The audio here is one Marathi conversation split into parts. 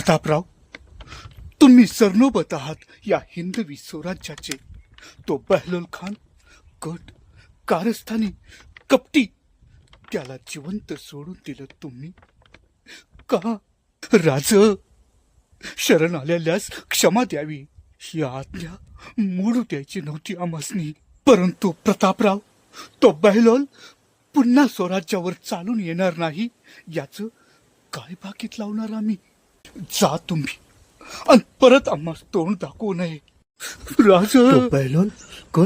प्रतापराव तुम्ही सरनोबत आहात या हिंदवी स्वराज्याचे. तो बहलोल खान कट कारस्थानी कपटी त्याला जिवंत सोडून दिलं तुम्ही. का? राज शरण आलेल्यास क्षमा द्यावी ही आज्ञा मोडू द्यायची नव्हती आमासनी परंतु प्रतापराव तो बहलोल पुन्हा स्वराज्यावर चालून येणार नाही याच काय बाकीत लावणार आम्ही? जा तुम्ही. आणि परत आम्हाला तोंड दाखवू नये. राज. बहलोल कर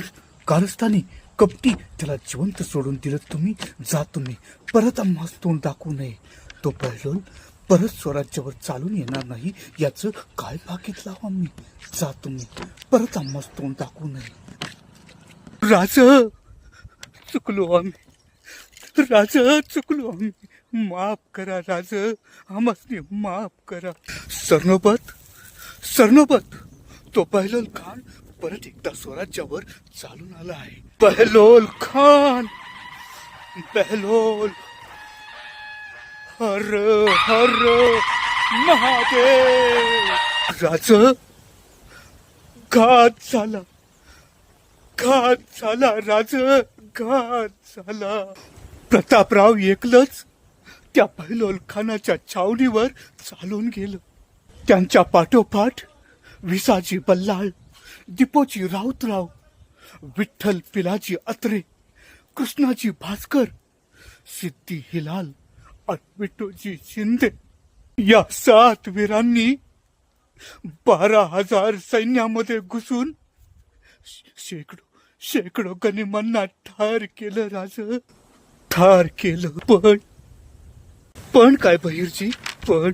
कारस्थानी. कपटी. त्याला जिवंत सोडून दिलं तुम्ही. जा तुम्ही. परत आम्हाला तोंड दाखवू नये. तो बहलोल परत स्वराज्यावर चालून येणार नाही याचं काय बाकीत लावू हो आम्ही? जा तुम्ही. परत आम्हाला तोंड दाखवू नये. राज चुकलो आम्ही. राज चुकलो आम्ही. माफ करा राज आम्हाला माफ करा. सरनोबत सरनोबत तो बहलोल खान परत एकदा स्वराज्यावर चालून आला आहे. बहलोल खान बहलोल हर हर महादेव. राज घात झाला. घात झाला राज घात झाला. प्रतापराव एकलंच त्या बहलोल खानाच्या छावणीवर चालून गेलं. त्यांच्या पाठोपाठ विसाजी बल्लाळ दिपोजी राऊतराव विठ्ठल पिलाजी अत्रे कृष्णाजी भास्कर सिद्धी हिलाल अटविटोजी शिंदे. या सात वीरांनी बारा हजार सैन्यामध्ये घुसून शेकडो शेकडो गनिमांना ठार केलं राज. ठार केलं पण पण काय बहिरजी पण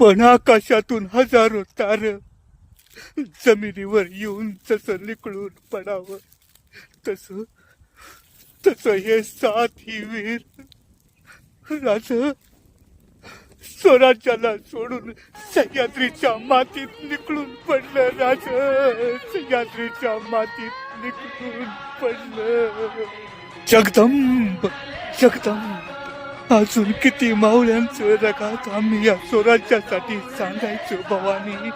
पण आकाशातून हजारो तार जमिनीवर येऊन जसं निकळून पडावं तस तस हे सात ही वीर राज स्वराज्याला सोडून सह्याद्रीच्या मातीत निकळून पडलं राज सह्याद्रीच्या मातीत निकळून पडलं. जगदंब जगदंब अजून किती मावळ्यांचं रगात आम्ही या स्वराज्यासाठी सांगायचो भवानी.